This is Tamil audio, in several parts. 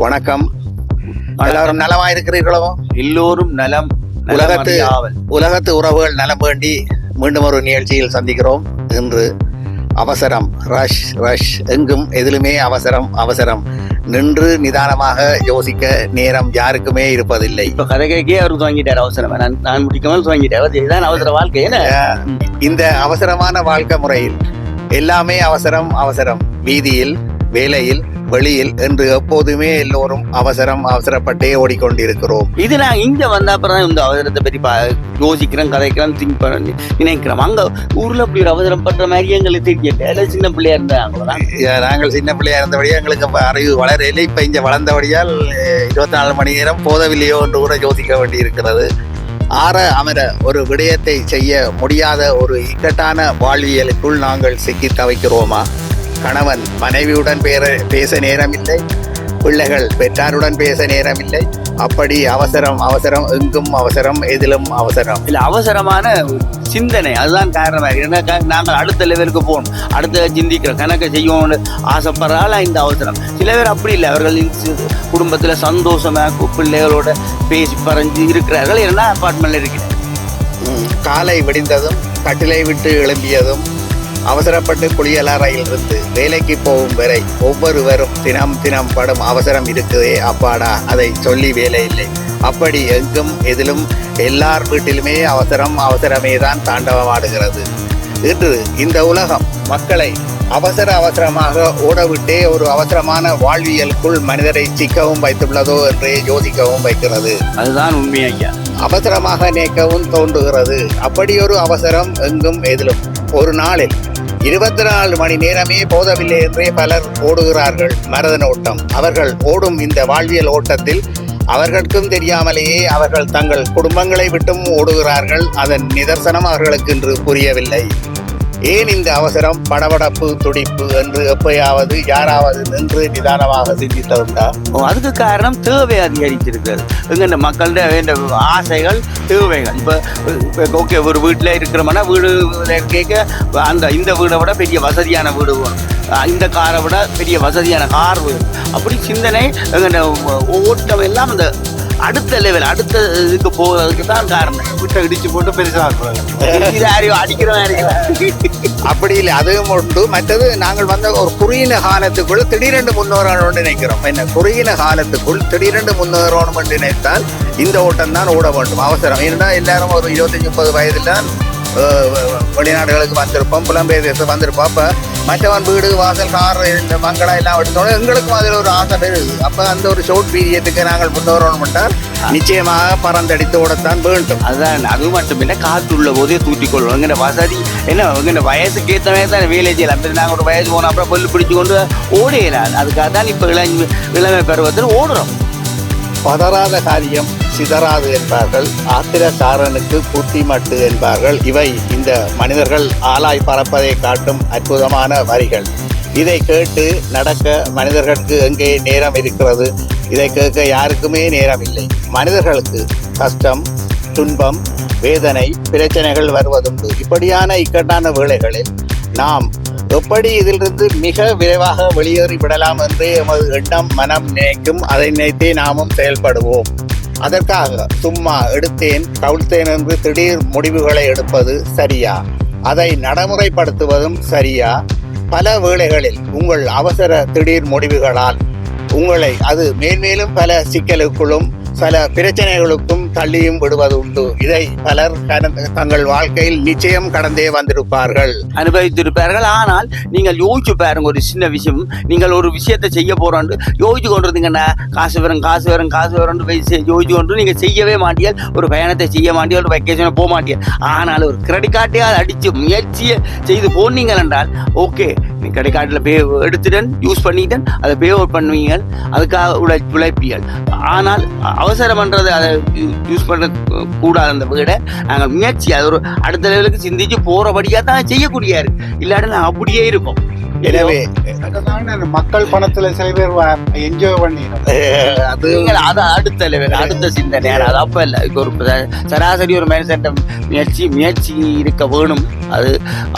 வணக்கம். எல்லாரும் நலமா இருக்கிறீர்களோ? எல்லோரும் நலம் உலகத்து உலகத்து உறவுகள் நலம் வேண்டி மீண்டும் ஒரு நிகழ்ச்சியில் சந்திக்கிறோம். இன்று அவசரம் ரஷ் ரஷ் எங்கும் எதிலுமே அவசரம் அவசரம். நின்று நிதானமாக யோசிக்க நேரம் யாருக்குமே இருப்பதில்லை. இப்ப கதை கேட்கே அவருக்கு வாங்கிட்டார் அவசரம். நான் நான் முடிக்காமல் வாங்கிட்டார் இதுதான் அவசர வாழ்க்கை இந்த அவசரமான வாழ்க்கை முறையில் எல்லாமே அவசரம் அவசரம். வீதியில் வேலையில் வெளியில் என்று எப்போதுமே எல்லோரும் அவசரம் அவசரப்பட்டே ஓடிக்கொண்டிருக்கிறோம். இது நான் இங்க வந்த அப்புறம் இந்த அவசரத்தை பற்றி பா யோசிக்கிறேன் கதைக்கிறேன் திங்க் பண்ணி நினைக்கிறோம் அங்க ஊர்ல அப்படி ஒரு அவசரம் பண்ற மாதிரி எங்களுக்கு தெரியல எல்லாம் சின்ன பிள்ளையா இருந்தாங்களா அஹ், நாங்கள் சின்ன பிள்ளையா இருந்தபடியா எங்களுக்கு அறிவு வளரவில்லை இப்ப இங்க வளர்ந்தபடியால் இருபத்தி நாலு மணி நேரம் போதவில்லையோ என்று கூட யோசிக்க வேண்டி இருக்கிறது ஆற அமர ஒரு விடயத்தை செய்ய முடியாத ஒரு இக்கட்டான வாழ்வியலுக்குள் நாங்கள் சிக்கி தவிக்கிறோமா? கணவன் மனைவியுடன் பேர பேச நேரமில்லை. பிள்ளைகள் பெற்றாருடன் பேச நேரமில்லை. அப்படி அவசரம் அவசரம் எங்கும் அவசரம் எதிலும் அவசரம். இல்ல அவசரமான சிந்தனை. அதுதான் காரணமா இருக்கு. ஏன்னா க- நாங்கள் அடுத்த லெவலுக்கு போகணும். அடுத்த சிந்திக்கிற கணக்கை செய்யணும்னு ஆசைப்படுறால இந்த அவசரம். சில பேர் அப்படி இல்லை. அவர்கள் குடும்பத்துல சந்தோஷமா கு- பிள்ளைகளோட பேசி பறஞ்சு இருக்கிறார்கள். ஏன்னா அப்பார்ட்மெண்ட்ல இருக்கிறார். காலை விடிந்ததும் கட்டிலை விட்டு எழும்பியதும் அவசரப்பட்டு குளியலறையிலிருந்து வேலைக்கு போகும் வரை ஒவ்வொருவரும் தினம் தினம் படும் அவசரம் இருக்குதே அப்பாடா. அதை சொல்லி வேலை இல்லை. அப்படி எங்கும் எதிலும் எல்லார் வீட்டிலுமே அவசரம் அவசரமே தான் தாண்டவமாடுகிறது. இன்று இந்த உலகம் மக்களை அவசர அவசரமாக ஓடவிட்டே ஒரு அவசரமான வாழ்வியலுக்குள் மனிதரை சிக்கவும் வைத்துள்ளதோ என்றே யோசிக்கவும் வைக்கிறது. அதுதான் உண்மை ஐயா. அவசரமாக நினைக்கவும் தோன்றுகிறது. அப்படியொரு அவசரம் எங்கும் எதிலும் ஒரு நாளில் இருபத்தி நாலு மணி நேரமே போதவில்லை என்றே பலர் ஓடுகிறார்கள் மரதன ஓட்டம். அவர்கள் ஓடும் இந்த வாழ்வியல் ஓட்டத்தில் அவர்களுக்கும் தெரியாமலேயே அவர்கள் தங்கள் குடும்பங்களை விட்டும் ஓடுகிறார்கள். அதன் நிதர்சனம் அவர்களுக்கு இன்று புரியவில்லை. ஏன் இந்த அவசரம்? படபடப்பு துடிப்பு என்று எப்பயாவது யாராவது நின்று நிதானமாக சிந்தித்ததுண்டா அதுக்கு காரணம் தேவை அதிகரிச்சிருக்கிறது இங்க இந்த மக்கள்கிட்ட வேண்ட ஆசைகள் தேவைகள். இப்போ ஓகே ஒரு வீட்டில் இருக்கிறோம்னா வீடு கேட்க அந்த இந்த வீடை விட பெரிய வசதியான வீடு வேணும். இந்த காரை விட பெரிய வசதியான கார் வேணும். அப்படி சிந்தனை எங்க ஓட்டம் எல்லாம் அந்த அடுத்த லெவல் அடுத்த இதுக்கு போகிறதுக்கு தான் காரணம். வீட்டை இடிச்சு போட்டு பெருசாக்குறாங்க இது யாரையும் அடிக்கிற மாதிரி அப்படி இல்லை அதுவும் உண்டு மற்றது நாங்கள் வந்த ஒரு குறுகின காலத்துக்குள் திடீரென்று முன்னேறணும்னு நினைக்கிறோம். என்ன குறுகின காலத்துக்குள் திடீரென்று முன்னேறணும் என்று நினைத்தால் இந்த ஓட்டம் தான் ஓட வேண்டும். அவசரம். ஏனென்றால் எல்லாரும் ஒரு இருபத்தஞ்சி முப்பது வயதில் வெளிநாடுகளுக்கு வந்திருப்போம் புலம்பெயர் தேசம் வந்திருப்போம் அப்போ மற்றவன் வீடு வாசல் கார் இந்த மங்களா எல்லாம் எடுத்தோம் எங்களுக்கும் அதில் ஒரு ஆசை பெருது அப்போ அந்த ஒரு ஷோர்ட் பீரியட்டுக்கு நாங்கள் முன்னேறணும் என்றால் நிச்சயமாக பறந்தடித்து ஓடத்தான் வேண்டும் அதுதான் அது மட்டும் இல்லை காற்று உள்ள போதே தூட்டிக்கொள்ளும் எங்கிட்ட வசதி என்ன எங்கிட்ட வயசுக்கு ஏற்ற மாதிரி தான் வேலை செய்யலாம் நாங்கள் ஒரு வயசு போனோம் அப்புறம் பொல்லு பிடிச்சு கொண்டு ஓடையில அதுக்காக தான் இப்போ இளம் இளமை பருவத்தில் ஓடுறோம் பதறாத காரியம் சிதறாது என்பார்கள். ஆத்திரக்காரனுக்கு புத்தி மட்டு என்பார்கள். இவை இந்த மனிதர்கள் ஆளாய் பறப்பதை காட்டும் அற்புதமான வரிகள். இதை கேட்டு நடக்க மனிதர்களுக்கு எங்கே நேரம் இருக்கிறது? இதை கேட்க யாருக்குமே நேரம் இல்லை மனிதர்களுக்கு கஷ்டம் துன்பம் வேதனை பிரச்சனைகள் வருவதுண்டு. இப்படியான இக்கட்டான வேளைகளில் நாம் எப்படி இதிலிருந்து மிக விரைவாக வெளியேறி விடலாம் என்று எமது எண்ணம் மனம் நினைக்கும். அதை நினைத்தே நாமும் செயல்படுவோம். அதற்காக சும்மா எடுத்தேன் கவிழ்த்தேன் என்று திடீர் முடிவுகளை எடுப்பது சரியா? அதை நடைமுறைப்படுத்துவதும் சரியா? பல வேளைகளில் உங்கள் அவசர திடீர் முடிவுகளால் உங்களை அது மேன்மேலும் பல சிக்கலுக்குள்ளும் பல பிரச்சனைகளுக்கும் தள்ளியும் விடுவது உண்டு இதை பலர் தங்கள் வாழ்க்கையில் நிச்சயம் கடந்தே வந்திருப்பார்கள். அனுபவித்திருப்பார்கள். ஆனால் நீங்கள் யோசிச்சு பாருங்க ஒரு சின்ன விஷயம். நீங்கள் ஒரு விஷயத்தை செய்ய போறோன்னு யோசிச்சு கொண்டிருந்தீங்கன்னா காசு வரும் காசு வரும் காசு வரும் யோசிச்சு கொண்டு நீங்கள் செய்யவே மாட்டியால் ஒரு பயணத்தை செய்ய மாட்டீர்கள் ஒரு வெக்கேஷனை போக மாட்டீர்கள் ஆனால் ஒரு கிரெடிட் கார்டையால் அடித்து முயற்சியை செய்து போனீங்கள் என்றால் ஓகே நீ கிரெடிட் கார்டில் பே எடுத்துட்டேன் யூஸ் பண்ணிட்டேன் அதை பே அவுட் பண்ணுவீங்க அதுக்காக உழைப்பியல். ஆனால் ஆனால் அவசரம்ன்றது அதை யூஸ் பண்ண கூடாது அந்த வீடை. நாங்கள் முயற்சி அது ஒரு அடுத்த லெவலுக்கு சிந்திச்சு போறபடியா தான் செய்யக்கூடிய இருக்கு. இல்லாட்டி நான் அப்படியே இருக்கும். எனவே மக்கள் பணத்துல சில பேர் என்ஜாய் அது அதை அடுத்த லெவல் அடுத்த சிந்தனை. அது அப்ப இல்லை. ஒரு சராசரி ஒரு மனுஷன் முயற்சி முயற்சி இருக்க வேணும். அது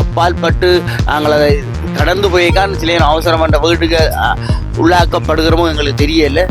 அப்பால் பட்டு நாங்கள் அதை கடந்து போய்க்கான் சில அவசரம் என்ற வீட்டுக்கு உள்ளாக்கப்படுகிறோமோ எங்களுக்கு தெரியல.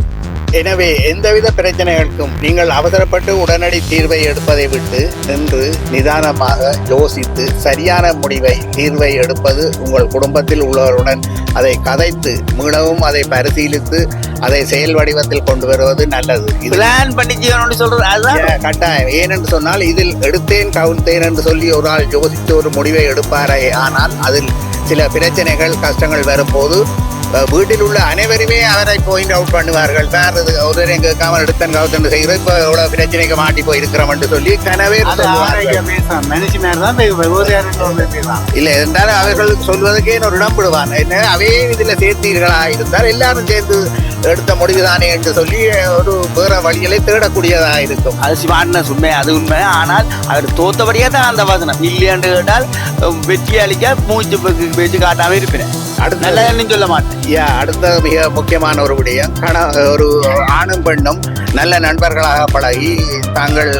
எனவே எந்தவித பிரச்சனைகளுக்கும் நீங்கள் அவசரப்பட்டு உடனடி தீர்வை எடுப்பதை விட்டு நின்று நிதானமாக யோசித்து சரியான முடிவை தீர்வை எடுப்பது உங்கள் குடும்பத்தில் உள்ளவருடன் அதை கதைத்து மீளவும் அதை பரிசீலித்து அதை செயல் வடிவத்தில் கொண்டு வருவது நல்லது. பிளான் சொல்றது அதுதான்? கட்டாயம். ஏனென்று சொன்னால் இதில் எடுத்தேன் கவுழ்த்தேன் என்று சொல்லி ஒரு ஆள் யோசித்து ஒரு முடிவை எடுப்பாரே. ஆனால் அதில் சில பிரச்சனைகள் கஷ்டங்கள் வரும்போது வீட்டில் உள்ள அனைவருமே அவரை பாயிண்ட் அவுட் பண்ணுவார்கள். இது ஒருவரை கேட்காமல் எடுத்தன் கவுத்தன் செய்கிற இப்போ எவ்வளவு பிரச்சனைக்கு மாட்டி போய் இருக்கிறோம் என்று சொல்லி கனவே தான் இல்லை என்றால் அவர்கள் சொல்வதற்கே ஒரு இடம் விடுவான். என்ன அவே இதில் சேர்த்தீர்களா? இருந்தால் எல்லாரும் சேர்ந்து எடுத்த முடிவுதானே என்று சொல்லி ஒரு வேற வழிகளை தேடக்கூடியதாக இருக்கும். அது சிவான உண்மை அது உண்மை. ஆனால் அவர் தோத்தபடியே தான் அந்த வசனம். இல்லையான்னு கேட்டால் வெற்றி அளிக்க மூச்சு பேச்சு காட்டாம இருப்பேன் அடுத்தது- நல்லதுன்னு சொல்ல மாட்டேன். யா அடுத்த மிக முக்கியமான ஒரு விடயம். கண ஒரு ஆணும் பெண்ணும் நல்ல நண்பர்களாக பழகி தாங்கள்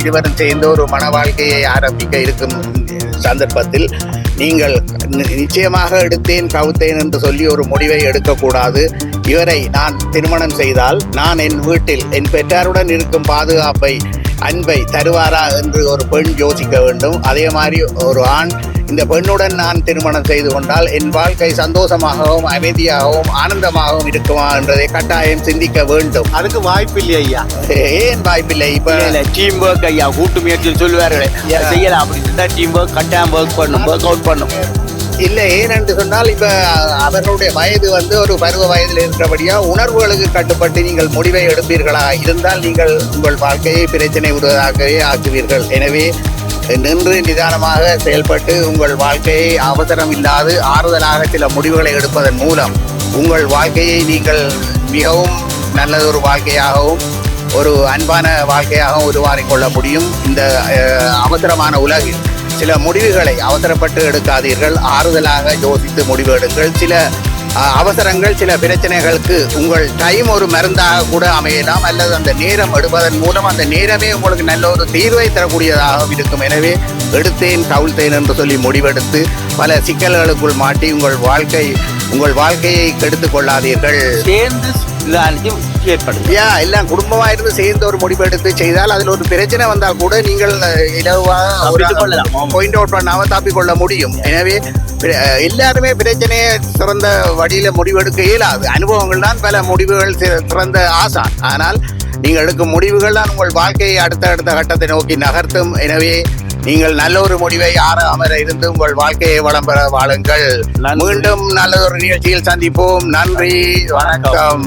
இருவரும் சேர்ந்து ஒரு மன வாழ்க்கையை ஆரம்பிக்க இருக்கும் சந்தர்ப்பத்தில் நீங்கள் நிச்சயமாக எடுத்தேன் கவுத்தேன் என்று சொல்லி ஒரு முடிவை எடுக்கக்கூடாது. இவரை நான் திருமணம் செய்தால் நான் என் வீட்டில் என் பெற்றாருடன் இருக்கும் பாதுகாப்பை அன்பை தருவாரா என்று ஒரு பெண் யோசிக்க வேண்டும். அதே மாதிரி ஒரு ஆண் இந்த பெண்ணுடன் நான் திருமணம் செய்து கொண்டால் என் வாழ்க்கை சந்தோஷமாகவும் அமைதியாகவும் ஆனந்தமாகவும் இருக்குமா என்றதை கட்டாயம் சிந்திக்க வேண்டும். அதுக்கு வாய்ப்பு இல்லை ஐயா. ஏன் வாய்ப்பில்லை? இப்ப டீம் ஒர்க் ஐயா கூட்டு முயற்சியில் சொல்லுவார்களே. செய்யலாம். அப்படி இருந்தா டீம் ஒர்க் கட்டாயம் ஒர்க் பண்ணும் ஒர்க் அவுட் பண்ணும். இல்லை ஏனென்று சொன்னால் இப்ப அவர்களுடைய வயது வந்து ஒரு பருவ வயதில் இருக்கிறபடியா உணர்வுகளுக்கு கட்டுப்பட்டு நீங்கள் முடிவை எடுப்பீர்களா? இருந்தால் நீங்கள் உங்கள் வாழ்க்கையை பிரச்சனை உருவதாகவே ஆக்குவீர்கள். எனவே நின்று நிதானமாக செயல்பட்டு உங்கள் வாழ்க்கையை அவசரம் இல்லாது ஆறுதலாக சில முடிவுகளை எடுப்பதன் மூலம் உங்கள் வாழ்க்கையை நீங்கள் மிகவும் நல்லதொரு வாழ்க்கையாகவும் ஒரு அன்பான வாழ்க்கையாகவும் உருவாறிக்கொள்ள முடியும். இந்த அவசரமான உலகில். சில முடிவுகளை அவசரப்பட்டு எடுக்காதீர்கள். ஆறுதலாக யோசித்து முடிவு எடுங்கள் சில அவசரங்கள் சில பிரச்சனைகளுக்கு உங்கள் டைம் ஒரு மருந்தாக கூட அமையலாம். அல்லது அந்த நேரம் எடுப்பதன் மூலம் அந்த நேரமே உங்களுக்கு நல்ல ஒரு தீர்வை தரக்கூடியதாக இருக்கும். எனவே எடுத்தேன் கவிழ்த்தேன் என்று சொல்லி முடிவெடுத்து பல சிக்கல்களுக்குள் மாட்டி உங்கள் வாழ்க்கை உங்கள் வாழ்க்கையை கெடுத்து கொள்ளாதீர்கள். சேர்ந்து எல்லாம் குடும்பமா இருந்து சேர்ந்து ஒரு முடிவெடுத்து செய்தால் அதில் ஒரு பிரச்சனை வந்தால் கூட நீங்கள். இலவாக பாயிண்ட் அவுட் பண்ணாம தப்பிக்கொள்ள முடியும். எனவே எல்லாருமே பிரச்சனையை சிறந்த வழியில முடிவெடுக்க இயலாது. அனுபவங்கள் தான் பல முடிவுகள் சிறந்த ஆசான் ஆனால் நீங்கள் எடுக்கும் முடிவுகள் தான் உங்கள் வாழ்க்கையை அடுத்த அடுத்த கட்டத்தை நோக்கி நகர்த்தும். எனவே நீங்கள் நல்ல ஒரு முடிவை ஆற அமர இருந்து உங்கள் வாழ்க்கையை வளம் பெற வாழுங்கள். மீண்டும் நல்லதொரு நிகழ்ச்சியில் சந்திப்போம். நன்றி. வணக்கம்.